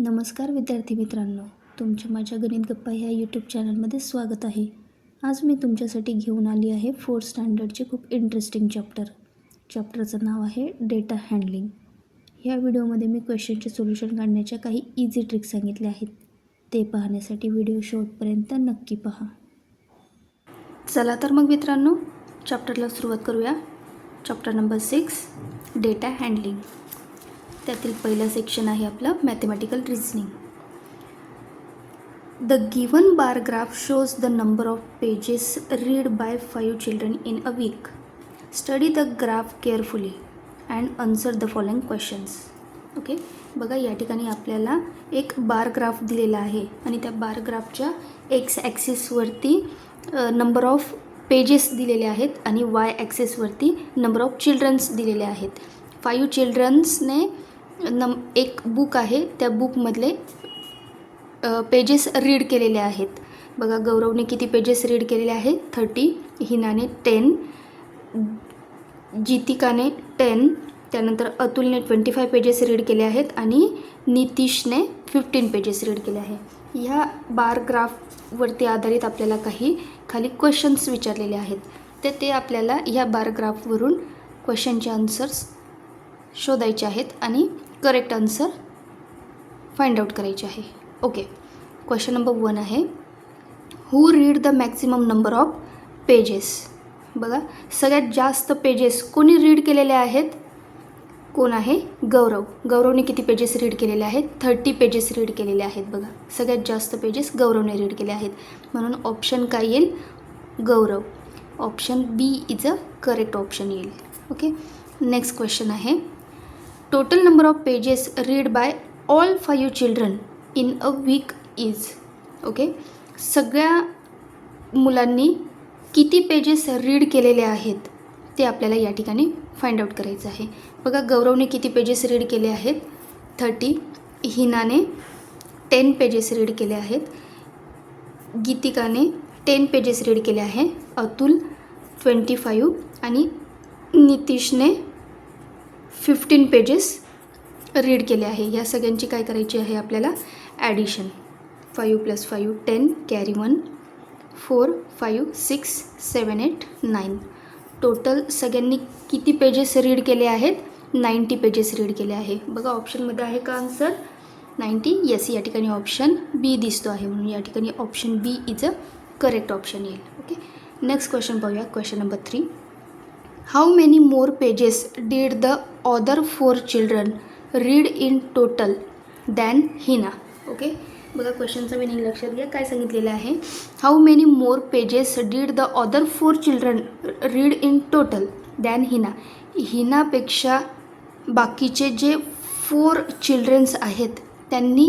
नमस्कार विद्यार्थी मित्रांनो तुमच्या माझ्या गणित गप्पा ह्या यूट्यूब चॅनलमध्ये स्वागत आहे. आज मी तुमच्यासाठी घेऊन आली आहे फोर्थ स्टँडर्डचे खूप इंटरेस्टिंग चॅप्टर चॅप्टरचं नाव आहे डेटा हँडलिंग ह्या व्हिडिओमध्ये मी क्वेश्चनचे सोल्युशन काढण्याच्या काही इझी ट्रिक्स सांगितल्या आहेत. ते पाहण्यासाठी व्हिडिओ शेवटपर्यंत नक्की पहा. चला तर मग मित्रांनो चॅप्टरला सुरुवात करूया. Chapter number six data handling त्यातील पहिलं सेक्शन आहे आपलं mathematical reasoning the given bar graph shows the number of pages read by five children in a week study the graph carefully and answer the following questions okay बघा या ठिकाणी आपल्याला एक bar graph दिलेला आहे आणि त्या बार ग्राफच्या एक्स ॲक्सिसवरती नंबर ऑफ पेजेस दिलेले आहेत आणि वाय ॲक्सेसवरती नंबर ऑफ चिल्ड्रन्स दिलेले आहेत. फाईव्ह चिल्ड्रन्सने नम एक बुक आहे. त्या बुकमधले पेजेस रीड केलेले आहेत. बघा गौरवने किती पेजेस रीड केलेले आहेत थर्टी हिनाने टेन जितिकाने टेन त्यानंतर अतुलने ट्वेंटी फाय पेजेस रीड केले आहेत आणि नितीशने फिफ्टीन पेजेस रीड केले आहे. ह्या बार ग्राफवरती आधारित आपल्याला काही खाली क्वेश्चन्स विचारलेले आहेत. तर ते आपल्याला ह्या बार ग्राफवरून क्वेश्चनचे आन्सर्स शोधायचे आहेत आणि करेक्ट आन्सर फाइंड आउट करायचे आहे. ओके. क्वेश्चन नंबर वन आहे. Who read the maximum number of pages बघा सगळ्यात जास्त पेजेस कोणी रीड केलेले आहेत? कोण आहे? गौरव. गौरवने किती पेजेस रीड केलेले आहेत? थर्टी पेजेस रीड केलेले आहेत बघा. सगळ्यात जास्त पेजेस गौरवने रीड केले आहेत. म्हणून ऑप्शन काय येईल? Gaurav. Option B is a correct option येईल. ओके नेक्स्ट क्वेश्चन आहे. Total number of pages read by all five children in a week is okay सगळ्या मुलांनी किती पेजेस रीड केलेले आहेत ते आपल्याला या ठिकाणी फाइंड आउट करायचं आहे. बघा गौरवने किती पेजेस रीड केले आहेत? थर्टी हिनाने टेन पेजेस रीड केले आहेत. गीतिकाने टेन पेजेस रीड केले आहे. अतुल ट्वेंटी फाईव्ह आणि नितीशने फिफ्टीन पेजेस रीड केले आहे. या सगळ्यांची काय करायची आहे आपल्याला? Addition five plus five ten carry one four five six seven eight nine total सगळ्यांनी किती पेजेस रीड केले आहेत? नाईंटी पेजेस रीड केले आहे. बघा ऑप्शनमध्ये आहे का आन्सर नाईंटी येस या ठिकाणी ऑप्शन बी दिसतो आहे. म्हणून या ठिकाणी option B is a correct option येईल. ओके नेक्स्ट क्वेश्चन पाहूया. Question number three how many more pages did the other four children read in total than Hina okay बघा क्वेश्चनचं मिनिंग लक्षात घ्या. काय सांगितलेलं आहे? How many more pages did the other four children read in total than Hina हिनापेक्षा बाकीचे जे four children's आहेत त्यांनी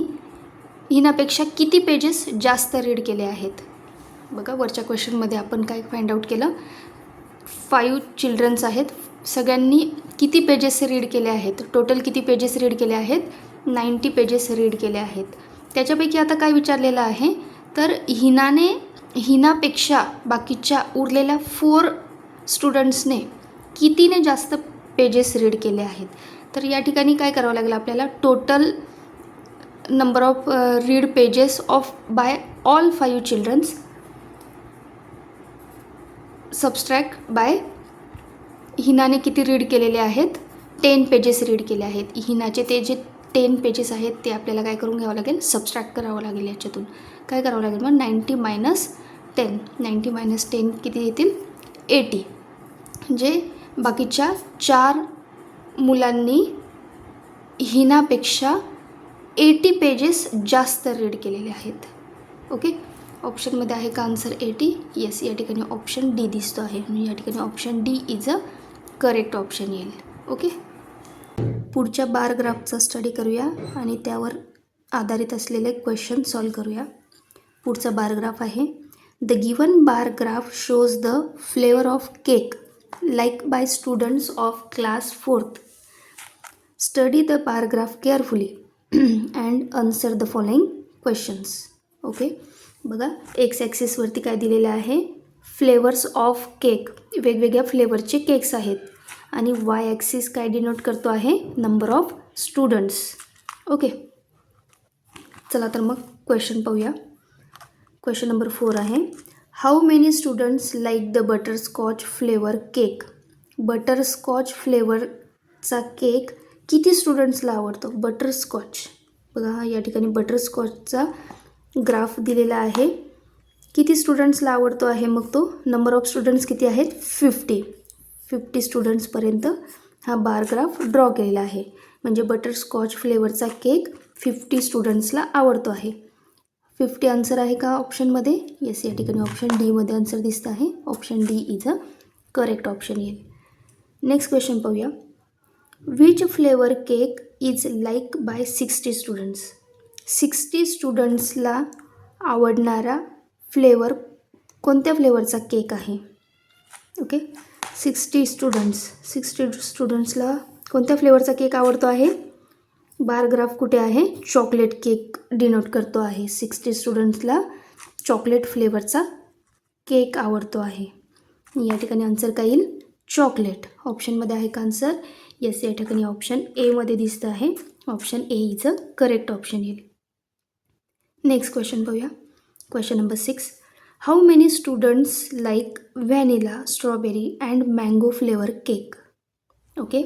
हिनापेक्षा किती पेजेस जास्त रीड केले आहेत? बघा वरच्या क्वेश्चनमध्ये आपण काय फाइंड आउट केलं? फाईव्ह चिल्ड्रन्स आहेत. सगळ्यांनी किती पेजेस रीड केले आहेत? टोटल किती पेजेस रीड केले आहेत? नाईंटी पेजेस रीड केले आहेत. त्याच्यापैकी आता काय विचारलेलं आहे? तर हिनाने हिनापेक्षा बाकीच्या उरलेल्या फोर स्टुडंट्सने कितीने जास्त पेजेस रीड केले आहेत? तर या ठिकाणी काय करावं लागेल आपल्याला? Total number of read pages of by all five childrens subtract by हिनाने किती रीड केलेले आहेत? टेन पेजेस रीड केले आहेत. हिनाचे ते जे टेन पेजेस आहेत ते आपल्याला काय करून घ्यावं लागेल? सबस्ट्रॅक्ट करावं लागेल याच्यातून. काय करावं लागेल मग? Ninety minus ten ninety minus ten किती येतील? एटी जे म्हणजे बाकीच्या चार मुलांनी हिनापेक्षा एटी पेजेस जास्त रीड केलेले आहेत. ओके ऑप्शनमध्ये आहे का आन्सर? एटी येस या ठिकाणी ऑप्शन डी दिसतो आहे. म्हणून या ठिकाणी option D is a correct option येईल. ओके पुढच्या बार ग्राफचा स्टडी करूया आणि त्यावर आधारित असलेले क्वेश्चन सॉल्व करूया. पुढचा बार ग्राफ आहे. The given bar graph shows the flavour of cake like by students of class fourth study the bar graph carefully and answer the following questions okay बघा X ॲक्सिसवरती काय दिलेलं आहे? Flavours of cake वेगवेगळ्या फ्लेवरचे cakes आहेत. आणि Y axis काय denote करतो आहे? नंबर ऑफ स्टुडंट्स ओके चला तर मग क्वेश्चन पाहूया. क्वेश्चन नंबर फोर आहे. How many students like the butterscotch flavour cake butterscotch फ्लेवरचा cake किती स्टुडंट्सला आवडतो? बटरस्कॉच बघा हा या ठिकाणी बटरस्कॉचचा ग्राफ दिलेला आहे. किती स्टुडंट्सला आवडतो आहे मग तो? नंबर ऑफ स्टुडंट्स किती आहेत? फिफ्टी फिफ्टी स्टुडंट्सपर्यंत हा बार ग्राफ ड्रॉ केलेला आहे. म्हणजे बटरस्कॉच फ्लेवरचा केक फिफ्टी स्टुडंट्सला आवडतो आहे. फिफ्टी आन्सर आहे का ऑप्शनमध्ये येस या ठिकाणी ऑप्शन डीमध्ये आन्सर दिसतं आहे. Option D is a correct option येईल. नेक्स्ट क्वेश्चन पाहूया. Which flavour cake is like by sixty students sixty स्टुडंट्सला आवडणारा फ्लेवर कोणत्या फ्लेवरचा केक आहे? ओके? सिक्स्टी स्टुडंट्स सिक्स्टी स्टुडंट्सला कोणत्या फ्लेवरचा केक आवडतो आहे? बार ग्राफ कुठे आहे? चॉकलेट केक डिनोट करतो आहे. सिक्स्टी स्टुडंट्सला चॉकलेट फ्लेवरचा केक आवडतो आहे. या ठिकाणी आन्सर काय येईल? चॉकलेट. ऑप्शनमध्ये आहे का आन्सर? येस या ठिकाणी ऑप्शन एमध्ये दिसतं आहे. Option A is a correct option येईल. नेक्स्ट क्वेश्चन पाहूया question number six how many students like vanilla strawberry and mango flavour cake okay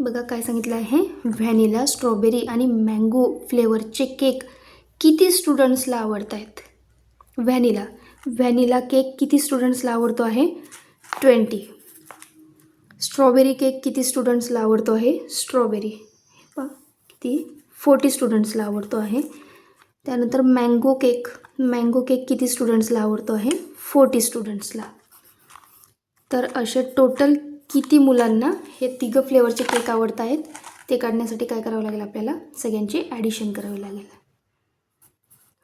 बघा काय सांगितलं आहे. व्हॅनिला स्ट्रॉबेरी आणि मँगो फ्लेवरचे केक किती स्टुडंट्सला आवडत आहेत व्हॅनिला व्हॅनिला केक किती स्टुडंट्सला आवडतो आहे? ट्वेंटी स्ट्रॉबेरी केक किती स्टुडंट्सला आवडतो आहे? स्ट्रॉबेरी किती? फोर्टी स्टुडंट्सला आवडतो आहे. त्यानंतर मँगो केक मँगो केक किती स्टुडंट्सला आवडतो आहे? फोर्टी स्टुडंट्सला तर असे टोटल किती मुलांना हे तिघं फ्लेवरचे केक आवडत आहेत? ते काढण्यासाठी काय करावं लागेल आपल्याला? सगळ्यांची ॲडिशन करावी लागेल.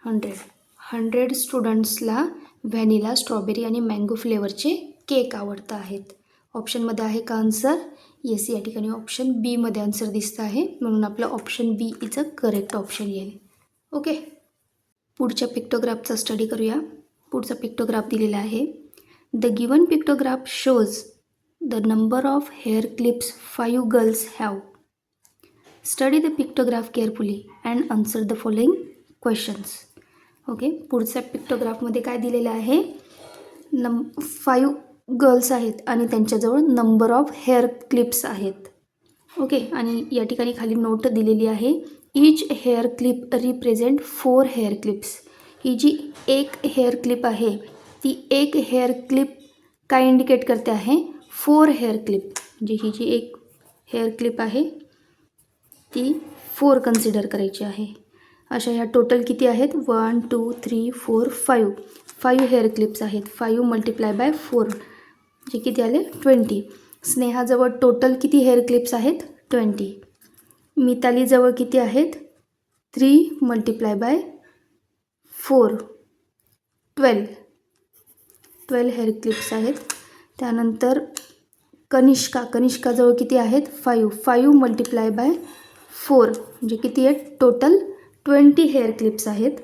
हंड्रेड हंड्रेड स्टुडंट्सला व्हॅनिला स्ट्रॉबेरी आणि मँगो फ्लेवरचे केक आवडत आहेत. ऑप्शनमध्ये आहे का आन्सर येस या ठिकाणी ऑप्शन बीमध्ये आन्सर दिसतं आहे. म्हणून आपलं option B is a correct option येईल. ओके. पुढच्या पिक्टोग्राफचा स्टडी करूया. पुढचा पिक्टोग्राफ दिलेला आहे. The given pictograph shows the number of hair clips five girls have study the pictograph carefully and answer the following questions okay पुढच्या पिक्टोग्राफमध्ये काय दिलेलं आहे? नम फाईव्ह गर्ल्स आहेत आणि त्यांच्याजवळ नंबर ऑफ हेअर क्लिप्स आहेत. ओके आणि या ठिकाणी खाली नोट दिलेली आहे. Each hair clip represent four hair clips. ही जी एक हेअर क्लिप आहे ती एक हेअर क्लिप काय इंडिकेट करते आहे? Four hair clip. म्हणजे ही जी एक हेअर क्लिप आहे ती फोर कन्सिडर करायची आहे. अशा ह्या टोटल किती आहेत? One two three four five. Five hair clips आहेत. Five multiply by four. जे किती आले? ट्वेंटी. स्नेहाजवळ टोटल किती हेअर क्लिप्स आहेत? ट्वेंटी. मितालीजवळ किती आहेत? Three multiply by four twelve twelve hair clips आहेत. त्यानंतर कनिष्का कनिष्काजवळ किती आहेत? Five five multiply by four म्हणजे किती आहेत? टोटल ट्वेंटी हेअर क्लिप्स आहेत.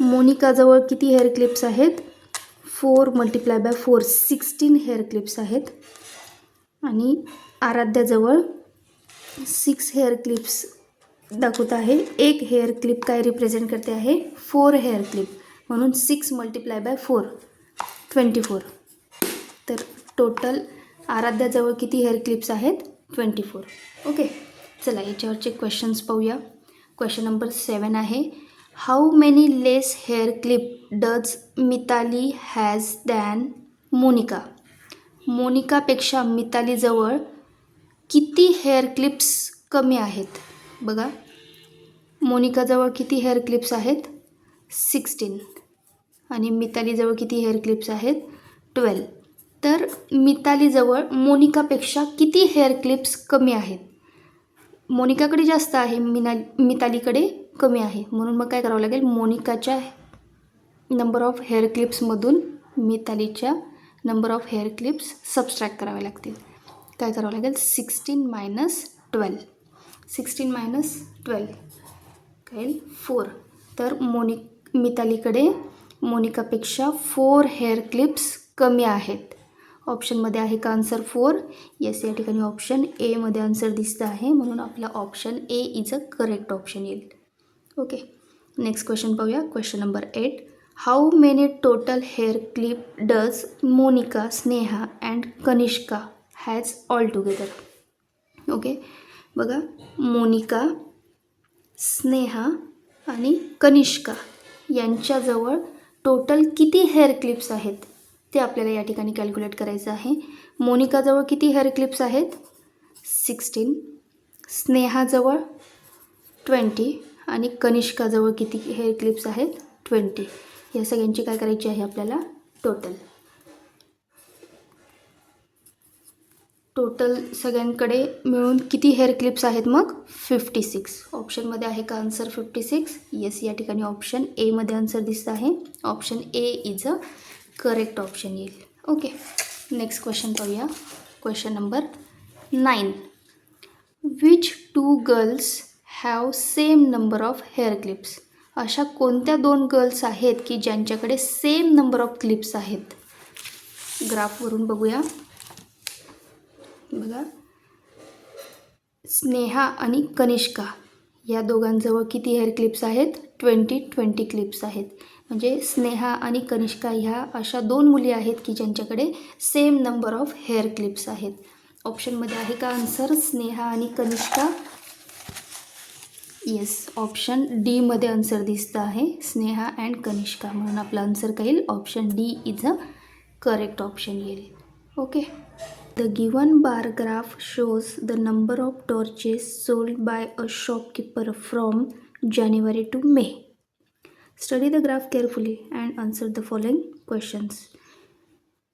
मोनिकाजवळ किती हेअर क्लिप्स आहेत? Four multiply by four sixteen hair clips आहेत. आणि आराध्याजवळ सिक्स हेअर क्लिप्स दाखवत आहे. एक हेअर क्लिप काय रिप्रेझेंट करते आहे? Four hair clip. म्हणून six multiply by four twenty four तर टोटल आराध्याजवळ किती हेअर क्लिप्स आहेत? ट्वेंटी फोर ओके चला याच्यावरचे क्वेश्चन्स पाहूया. क्वेश्चन नंबर सेवन आहे. How many less hair clip does Mitali has than Monica मोनिकापेक्षा मितालीजवळ किती हेअर क्लिप्स कमी आहेत? बघा. मोनिकाजवळ किती हेअर क्लिप्स आहेत? सिक्स्टीन आणि मितालीजवळ किती हेअर क्लिप्स आहेत? ट्वेल्व तर मितालीजवळ मोनिकापेक्षा किती हेअर क्लिप्स कमी आहेत? मोनिकाकडे जास्त आहे मिना मितालीकडे कमी आहे. म्हणून मग काय करावं लागेल? मोनिकाच्या नंबर ऑफ हेअर क्लिप्समधून मितालीच्या number of hair clips subtract करावे लागतील. काय करावं लागेल? Sixteen minus twelve sixteen minus twelve काय फोर तर मोनि मितालीकडे मोनिकापेक्षा फोर हेअर क्लिप्स कमी आहेत. ऑप्शनमध्ये आहे का आन्सर फोर येस या ठिकाणी ऑप्शन एमध्ये आन्सर दिसतं आहे. म्हणून आपला option A is a correct option येईल. ओके नेक्स्ट क्वेश्चन पाहूया. Question number eight how many total hair clip does Monika Sneha and Kanishka has all together. Okay? बघा मोनिका स्नेहा आणि कनिष्का यांच्याजवळ टोटल किती हेअर क्लिप्स आहेत? ते आपल्याला या ठिकाणी कॅल्क्युलेट करायचं आहे. मोनिकाजवळ किती हेअर क्लिप्स आहेत? सिक्स्टीन स्नेहाजवळ ट्वेंटी आणि कनिष्काजवळ किती हेअर क्लिप्स आहेत? ट्वेंटी या सगळ्यांची काय करायची आहे आपल्याला? टोटल टोटल सगळ्यांकडे मिळून किती हेअर क्लिप्स आहेत मग? फिफ्टी सिक्स ऑप्शनमध्ये आहे का आन्सर फिफ्टी सिक्स येस या ठिकाणी ऑप्शन एमध्ये आन्सर दिसत आहे. Option A is a correct option येईल. ओके नेक्स्ट क्वेश्चन पाहूया. Question number nine which two girls have same number of hair clips अशा कोणत्या दोन गर्ल्स आहेत की ज्यांच्याकडे सेम नंबर ऑफ क्लिप्स आहेत? ग्राफवरून बघूया. बघा. स्नेहा आणि कनिष्का या दोघांजवळ किती हेअर क्लिप्स आहेत? ट्वेंटी ट्वेंटी क्लिप्स आहेत. म्हणजे स्नेहा आणि कनिष्का ह्या अशा दोन मुली आहेत की ज्यांच्याकडे same number of hair clips आहेत. ऑप्शनमध्ये आहे का आन्सर स्नेहा आणि कनिष्का? येस ऑप्शन डीमध्ये आन्सर दिसतं आहे. स्नेहा अँड कनिष्का म्हणून आपला आन्सर काही option D is a correct option येईल. Okay the given bar graph shows the number of torches sold by a shopkeeper from January to May study the graph carefully and answer the following questions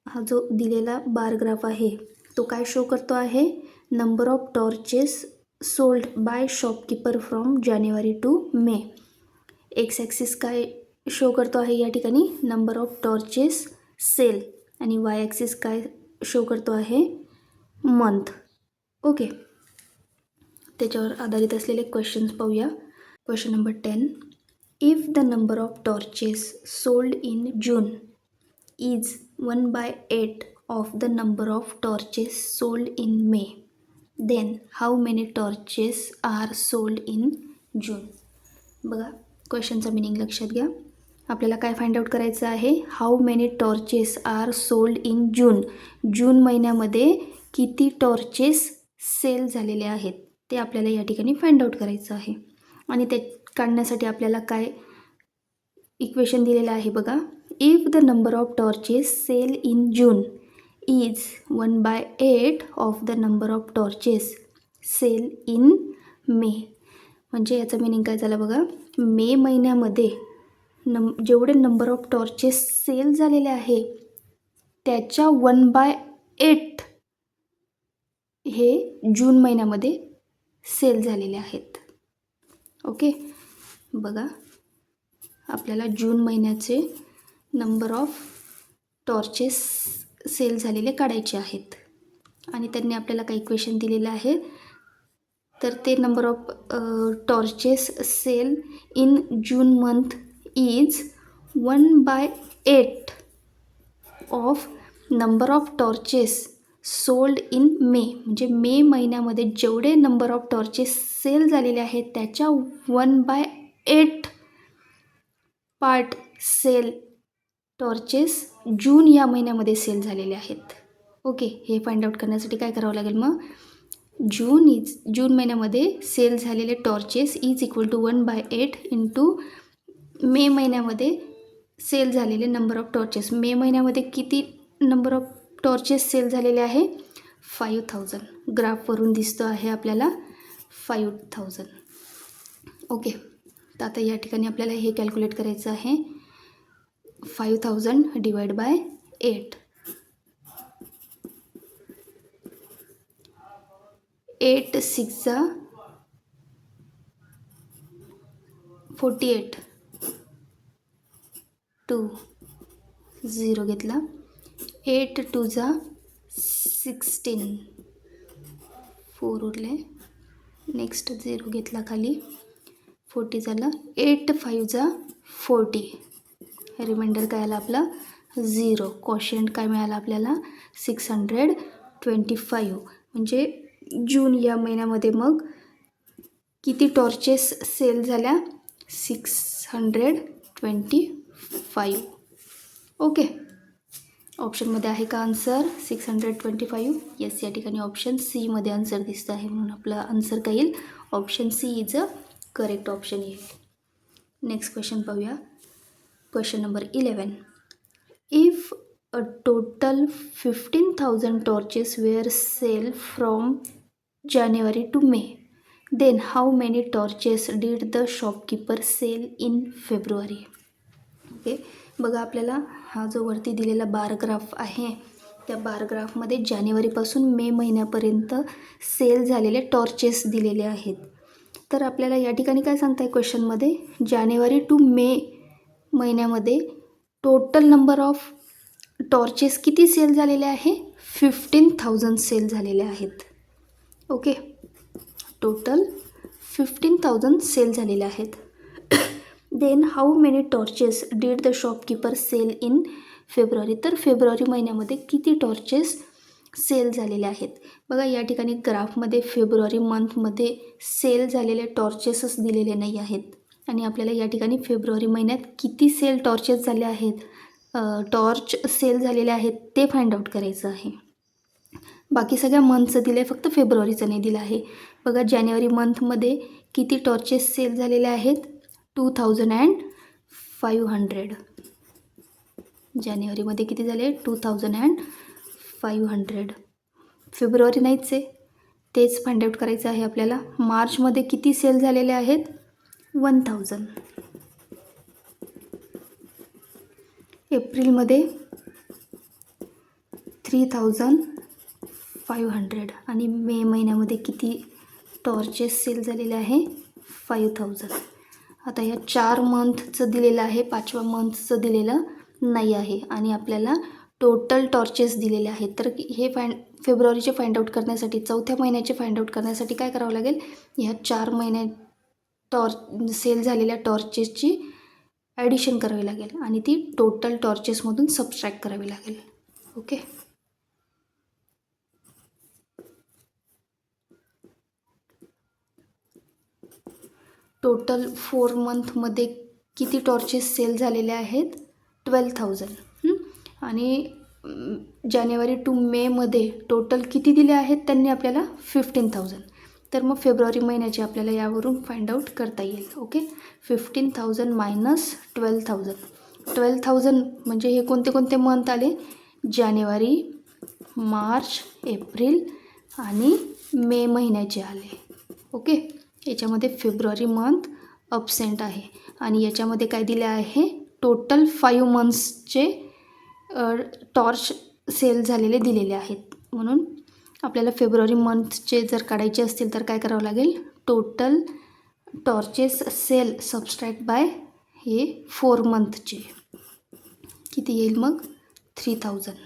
हा जो दिलेला बार graph आहे तो काय show करतो आहे? Number of torches sold by shopkeeper from January to May X axis काय show करतो आहे या ठिकाणी? नंबर ऑफ टॉर्चेस सेल आणि वाय ॲक्सिस काय शो करतो आहे मंथ ओके आधारित असलेले क्वेश्चन्स पाहूया. Question number ten if the number of torches sold in June is one by eight of the number of torches sold in May then how many torches are sold in June बघा क्वेश्चनचा meaning लक्षात घ्या. आपल्याला काय find out करायचं आहे? How many torches are sold in June June महिन्यामध्ये किती टॉर्चेस सेल झालेले आहेत? ते आपल्याला या ठिकाणी फाइंड आउट करायचं आहे. आणि ते काढण्यासाठी आपल्याला काय इक्वेशन दिलेलं आहे बघा. If the number of torches sale in June is one by eight of the number of torches sale in May म्हणजे याचं मिनिंग काय झालं बघा? मे महिन्यामध्ये नम जेवढे नंबर ऑफ टॉर्चेस सेल झालेले आहे त्याच्या वन बाय एट हे जून महिन्यामध्ये सेल झालेले आहेत. ओके बघा. आपल्याला जून महिन्याचे नंबर ऑफ टॉर्चेस सेल झालेले काढायचे आहेत. आणि त्यांनी आपल्याला काही क्वेश्चन दिलेलं आहे. तर ते number of torches sell in June month is one by eight of number of torches sold in May म्हणजे मे महिन्यामध्ये जेवढे नंबर ऑफ टॉर्चेस सेल झालेले आहेत त्याच्या one by eight part sell torches June या महिन्यामध्ये सेल झालेले आहेत. ओके हे फाइंड आउट करण्यासाठी काय करावं लागेल मग? जून इज जून महिन्यामध्ये सेल झालेले torches is equal to one by eight into May महिन्यामध्ये सेल झालेले नंबर ऑफ टॉर्चेस मे महिन्यामध्ये किती नंबर ऑफ टॉर्चेस सेल झालेले आहे? फाईव्ह थाउजंड ग्राफवरून दिसतो आहे आपल्याला फाईव्ह थाउजंड ओके तर आता या ठिकाणी आपल्याला हे कॅल्क्युलेट करायचं आहे. Five thousand divide by eight eight सिक्सचा forty eight two zero घेतला. एट टूचा सिक्स्टीन. फोर उरले. नेक्स्ट झिरो घेतला खाली. फोर्टी झालं. Eight फाईव्हचा forty. रिमाइंडर काय आला आपला? झिरो. कॉशंट काय मिळालं आपल्याला? Six hundred twenty five. म्हणजे जून या महिन्यामध्ये मग किती टॉर्चेस सेल झाल्या? Six hundred twenty five okay ऑप्शनमध्ये आहे का answer six hundred twenty five yes या ठिकाणी ऑप्शन सीमध्ये आन्सर दिसतं आहे म्हणून आपला आन्सर काय येईल? Option C is a correct option येईल. नेक्स्ट क्वेश्चन पाहूया. Question number eleven if a total fifteen thousand torches were sell from January to May then how many torches did the shopkeeper sell in February okay बघा आपल्याला हा जो वरती दिलेला bar graph आहे त्या बारग्राफमध्ये जानेवारीपासून मे महिन्यापर्यंत सेल झालेले टॉर्चेस दिलेले आहेत. तर आपल्याला या ठिकाणी काय सांगता आहे क्वेश्चनमध्ये? जानेवारी टू मे महिन्यामध्ये टोटल नंबर ऑफ टॉर्चेस किती सेल झालेले आहे? फिफ्टीन थाउजंड सेल झालेले आहेत. Okay? Total fifteen thousand sell झालेले आहेत. Then how many torches did the shopkeeper sell in February तर फेब्रुवारी महिन्यामध्ये किती टॉर्चेस सेल झालेले आहेत? बघा या ठिकाणी ग्राफमध्ये फेब्रुवारी मंथमध्ये सेल झालेले टॉर्चेसच दिलेले नाही आहेत. आणि आपल्याला या ठिकाणी फेब्रुवारी महिन्यात किती सेल टॉर्चेस झाले आहेत? टॉर्च सेल झालेले आहेत ते फाइंड आउट करायचं आहे. बाकी सगळ्या मंथचं दिलं आहे फक्त फेब्रुवारीचं नाही दिलं आहे. बघा जानेवारी मंथमध्ये किती टॉर्चेस सेल झालेले आहेत? Two thousand and five hundred जानेवारीमध्ये किती झाले? Two thousand and five hundred February नाहीच आहे. तेच फाइंड आउट करायचं आहे आपल्याला. मार्चमध्ये किती सेल झालेले आहेत? वन थाउजंड एप्रिलमध्ये थ्री थाउजंड फाईव्ह हंड्रेड आणि मे महिन्यामध्ये किती टॉर्चेस सेल झालेले आहे? फाईव्ह थाउजंड आता ह्या चार मंथचं दिलेलं आहे पाचव्या मंथचं दिलेलं नाही आहे आणि आपल्याला टोटल टॉर्चेस दिलेले आहेत. तर हे फाइंड फेब्रुवारीचे फाइंड आउट करण्यासाठी चौथ्या महिन्याचे फाइंड आउट करण्यासाठी काय करावं लागेल? ह्या चार महिन्या टॉर्च सेल झालेल्या टॉर्चेसची ॲडिशन करावी लागेल आणि ती टोटल टॉर्चेसमधून सबस्ट्रॅक्ट करावी लागेल. ओके टोटल फोर मंथमध्ये किती टॉर्चेस सेल झालेले आहेत? Twelve thousand. आणि जानेवारी टू मेमध्ये टोटल किती दिले आहेत त्यांनी आपल्याला? Fifteen thousand. तर मग फेब्रुवारी महिन्याचे आपल्याला यावरून फाइंड आउट करता येईल okay? Fifteen thousand minus twelve thousand. Twelve thousand म्हणजे हे कोणते कोणते मंथ आले? जानेवारी मार्च एप्रिल आणि मे महिन्याचे आले ओके? याच्यामध्ये फेब्रुवारी मंथ अबसेंट आहे. आणि याच्यामध्ये काय दिलं आहे? टोटल फाईव्ह मंथ्सचे टॉर्च सेल झालेले दिलेले आहेत. म्हणून आपल्याला फेब्रुवारी मंथचे जर काढायचे असतील तर काय करावं लागेल? Total torches sell subtract by हे फोर मंथचे किती येईल मग? थ्री थाउजंड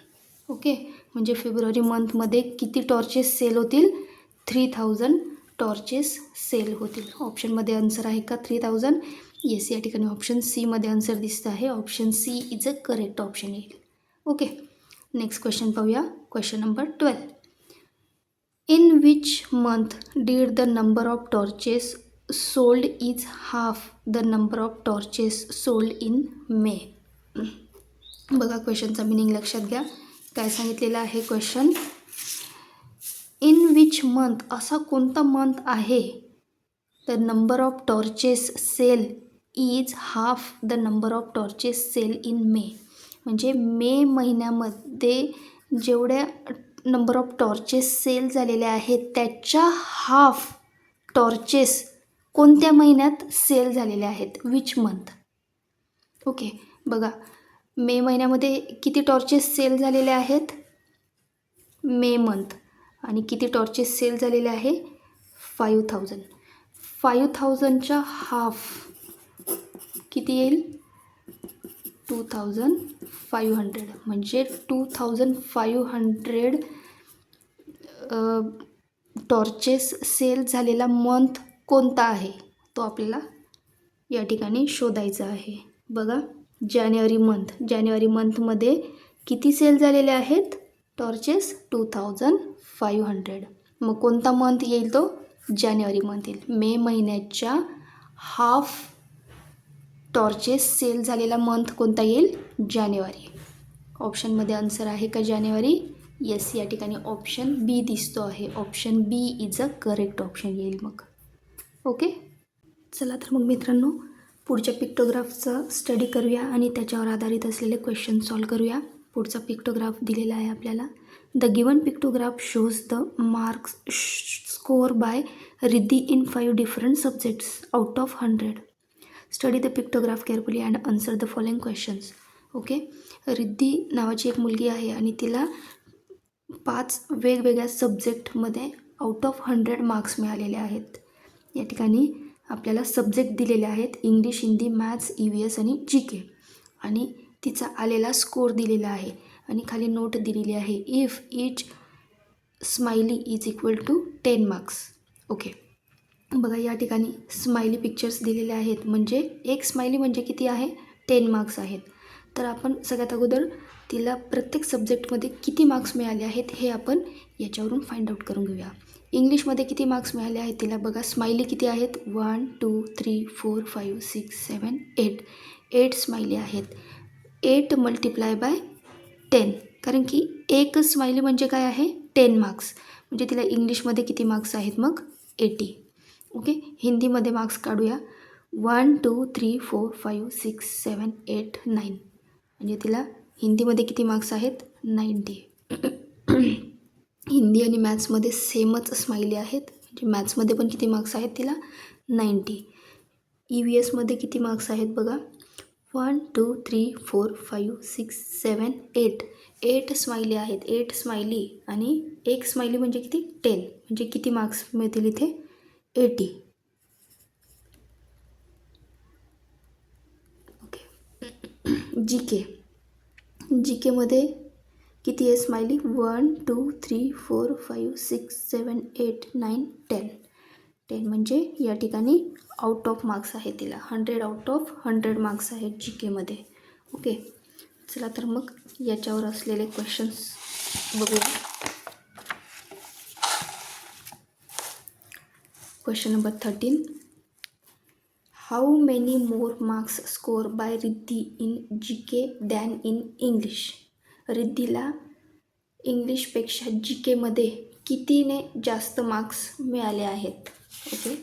ओके म्हणजे फेब्रुवारी मंथमध्ये किती टॉर्चेस सेल होतील? थ्री थाउजंड टॉर्चेस सेल होतील. ऑप्शनमध्ये आन्सर आहे का? थ्री थाउजंड येस या ठिकाणी ऑप्शन सीमध्ये आन्सर दिसतं आहे. Option C is a correct option येईल. ओके नेक्स्ट क्वेश्चन पाहूया. Question number twelve in which month did the number of torches sold is half the number of torches sold in May बघा क्वेश्चनचा meaning लक्षात घ्या. काय सांगितलेलं आहे? Question in which month असा कोणता मंथ आहे? The number of torches sell is half the number of torches sell in May. म्हणजे मे महिन्यामध्ये जेवढ्या नंबर ऑफ टॉर्चेस सेल झालेल्या आहेत त्याच्या हाफ टॉर्चेस कोणत्या महिन्यात सेल झालेले आहेत? Which month. ओके बघा. मे महिन्यामध्ये किती टॉर्चेस सेल झालेले आहेत? May month. आणि किती टॉर्चेस सेल झालेले आहे? फाईव्ह थाउजंड फाईव्ह थाउजंडच्या हाफ किती येईल? टू थाउजंड फाईव्ह हंड्रेड म्हणजे two thousand five hundred torches sell झालेला मंथ कोणता आहे? तो आपल्याला या ठिकाणी शोधायचा आहे. बघा जानेवारी मंथ जानेवारी मंथमध्ये किती सेल झालेले आहेत? Torches two thousand five hundred मग कोणता मंथ येईल तो? जानेवारी मंथ येईल. मे महिन्याच्या हाफ टॉर्चेस सेल झालेला मंथ कोणता येईल? जानेवारी. ऑप्शनमध्ये आन्सर आहे का जानेवारी? येस या ठिकाणी ऑप्शन बी दिसतो आहे. Option B is a correct option येईल मग. ओके चला तर मग मित्रांनो पुढच्या पिक्टोग्राफचं स्टडी करूया आणि त्याच्यावर आधारित असलेले क्वेश्चन सॉल्व करूया. पुढचा पिक्टोग्राफ दिलेला आहे आपल्याला. The given pictograph shows the marks score by Riddhi in five different subjects out of hundred study the pictograph carefully and answer the following questions okay Riddhi नावाची एक मुलगी आहे आणि तिला पाच वेगवेगळ्या सब्जेक्टमध्ये आउट ऑफ हंड्रेड मार्क्स मिळालेले आहेत. या ठिकाणी आपल्याला सब्जेक्ट दिलेले आहेत English Hindi maths E V S आणि जी के आणि तिचा आलेला स्कोर दिलेला आहे. आणि खाली नोट दिलेली आहे if each smiley is equal to ten marks okay बघा या ठिकाणी स्माइली पिक्चर्स दिलेले आहेत. म्हणजे एक स्माइली म्हणजे किती आहे? टेन मार्क्स आहेत. तर आपण सगळ्यात अगोदर तिला प्रत्येक सब्जेक्टमध्ये किती मार्क्स मिळाले आहेत हे आपण याच्यावरून फाइंड आउट करून घेऊया. इंग्लिशमध्ये किती मार्क्स मिळाले आहेत तिला बघा स्माइली किती आहेत? One two three four five six seven eight eight smiley आहेत. एट मल्टिप्लाय बाय टेन कारण की एक स्माइली म्हणजे काय आहे? टेन मार्क्स म्हणजे तिला इंग्लिशमध्ये किती मार्क्स आहेत मग? एटी ओके हिंदीमध्ये मार्क्स काढूया. One two three four five six seven eight nine म्हणजे तिला हिंदीमध्ये किती मार्क्स आहेत? नाईंटी हिंदी आणि मॅथ्समध्ये सेमच स्माइली आहेत. म्हणजे मॅथ्समध्ये पण किती मार्क्स आहेत तिला? नाईंटी ई व्ही एसमध्ये किती मार्क्स आहेत बघा? One two three four five six seven eight. Eight smiley आहेत. एट स्माइली आणि एक स्माइली म्हणजे किती? टेन. म्हणजे किती मार्क्स मिळतील इथे? एटी. ओके. जी के जी केमध्ये किती आहे smiley? One two three four five six seven eight nine ten. Ten म्हणजे या ठिकाणी आउट ऑफ मार्क्स आहे तिला. Hundred out of hundred marks आहेत जी केमध्ये ओके चला तर मग याच्यावर असलेले क्वेश्चन्स बघूया. Question number thirteen how many more marks score by Riddhi in G K than in English रिद्धीला इंग्लिशपेक्षा जी केमध्ये कितीने जास्त मार्क्स मिळाले आहेत? ओके.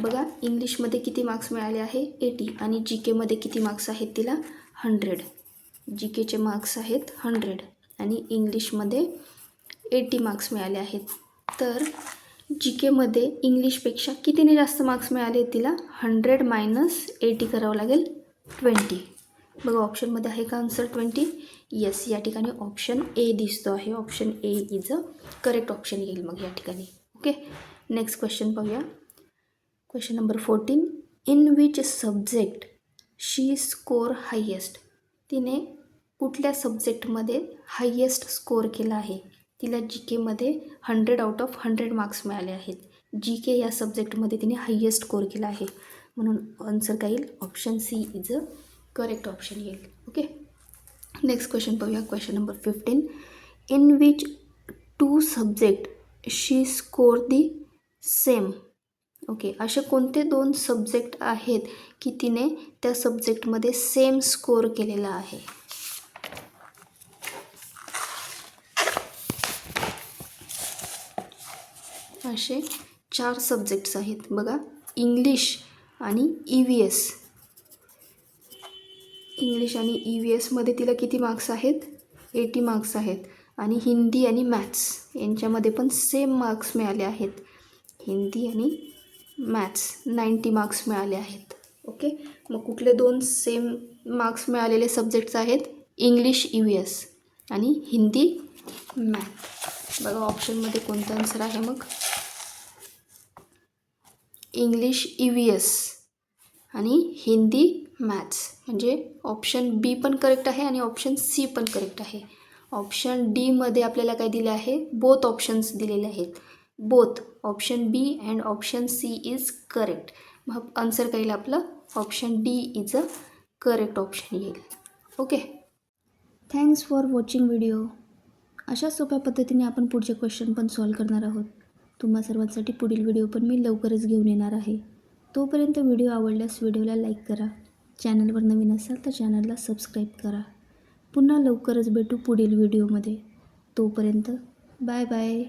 बघा इंग्लिशमध्ये किती मार्क्स मिळाले आहे? एटी आणि जी केमध्ये किती मार्क्स आहेत तिला? हंड्रेड जी केचे मार्क्स आहेत हंड्रेड आणि इंग्लिशमध्ये एटी मार्क्स मिळाले आहेत. तर जी केमध्ये इंग्लिशपेक्षा कितीने जास्त मार्क्स मिळाले तिला? हंड्रेड मायनस एटी करावं लागेल ट्वेंटी बघा ऑप्शनमध्ये आहे का आन्सर ट्वेंटी येस या ठिकाणी ऑप्शन ए दिसतो आहे. Option A is a correct option येईल मग या ठिकाणी. ओके नेक्स्ट क्वेश्चन पाहूया. Question number fourteen in which subject she score highest तिने कुठल्या सब्जेक्टमध्ये हायेस्ट स्कोर केला आहे? तिला जी केमध्ये hundred out of hundred marks मिळाले आहेत. जी के या सब्जेक्टमध्ये तिने हायेस्ट स्कोर केला आहे. म्हणून आन्सर काय येईल? Option C is a correct option येईल. ओके नेक्स्ट क्वेश्चन पाहूया. Question number fifteen in which two subject she score the same. Okay असे कोणते दोन सब्जेक्ट आहेत की तिने त्या सब्जेक्टमध्ये सेम स्कोर केलेला आहे? असे चार सब्जेक्ट्स आहेत बघा इंग्लिश आणि ई व्ही एस इंग्लिश आणि ई व्ही एसमध्ये तिला किती मार्क्स आहेत? एटी मार्क्स आहेत. आणि हिंदी आणि मॅथ्स यांच्यामध्ये पण सेम मार्क्स मिळाले आहेत. हिंदी आणि मॅथ्स नाईंटी मार्क्स मिळाले आहेत. ओके मग कुठले दोन सेम मार्क्स मिळालेले सब्जेक्ट्स आहेत? इंग्लिश यू एस आणि हिंदी मॅथ बघा ऑप्शनमध्ये कोणतं आन्सर आहे मग? इंग्लिश ई व्ही एस आणि हिंदी मॅथ्स म्हणजे ऑप्शन बी पण करेक्ट आहे आणि ऑप्शन सी पण करेक्ट आहे. ऑप्शन डीमध्ये आपल्याला काय दिले आहे? बोथ ऑप्शन्स दिलेले आहेत. Both option B and option C is correct मग आन्सर काय येईल आपलं. Option D is a correct option येईल. Okay thanks for watching video अशा सोप्या पद्धतीने आपण पुढचे क्वेश्चन पण सॉल्व करणार आहोत. तुम्हा सर्वांसाठी पुढील व्हिडिओ पण मी लवकरच घेऊन येणार आहे. तोपर्यंत व्हिडिओ आवडल्यास व्हिडिओला लाईक करा. चॅनलवर नवीन असाल तर चॅनलला सबस्क्राईब करा. पुन्हा लवकरच भेटू पुढील व्हिडिओमध्ये तोपर्यंत बाय बाय